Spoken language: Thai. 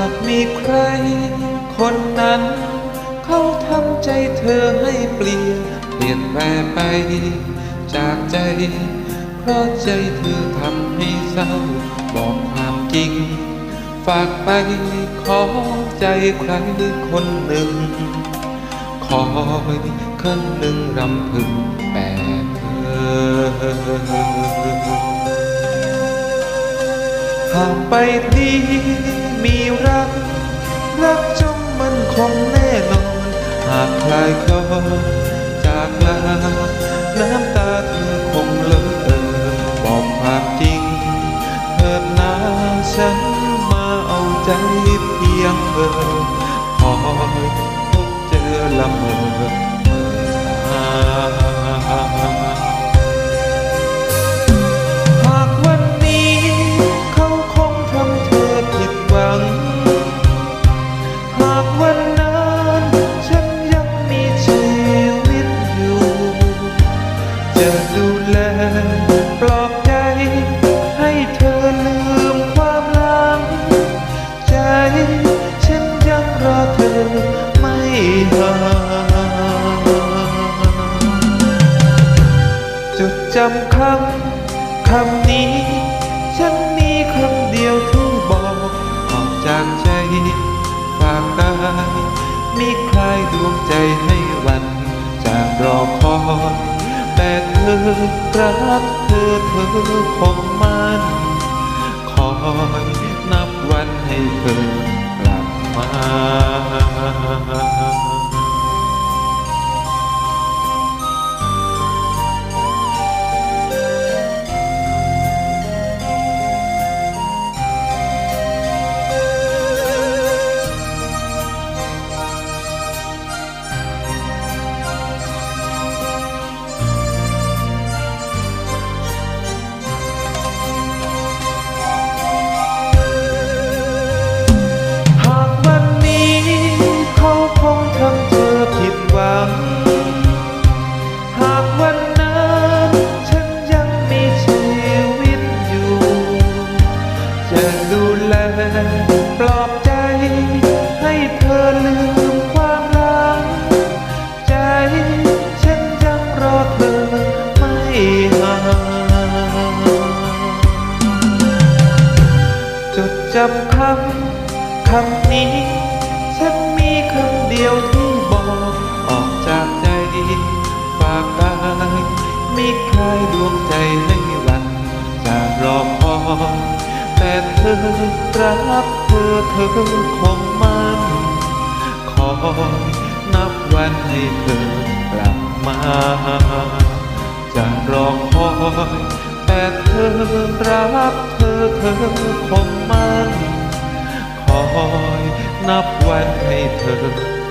ากมีใคร คนนั้น เขาทำใจเธอให้เปลี่ยน เปลี่ยนแปลไป จากใจ เพราะใจเธอทำให้เศร้า บอกความจริง ฝากไปขอใจใครคนหนึ่ง คอยคนหนึ่งรำพึงแต่เธอหากไปดี มีรัก รักจงมันคงแน่นอน หากใคลายคลอจากลา น้ำตาเธอคงเลอะเออบอกความจริงเถิดนาฉันมาเอาใจเพียงเธอคอยพบเจอละเมอเมื่อตา จดจำคำคำนี้ ฉันมีคำเดียวที่บอกออกจากใจฝากกายมีใครดวงใจให้วันจากรอคอยแต่เธอรักเธอเธอคงมันคอยนับวันให้เธอกลับมา ลืมความหลัง ใจฉันยังรอเธอไม่ห่างจดจำคำคำนี้ ฉันมีคำเดียวที่บอก ออกจากใจฝากกายมีใครดวงใจให้วันจากรอคอยแต่เธอรักเธอเธอคงมัน อยนับวันให้เธอกลับมาจะรอคอยแต่เธอรักเธอเธอคงมันคอยนับวันให้เธอ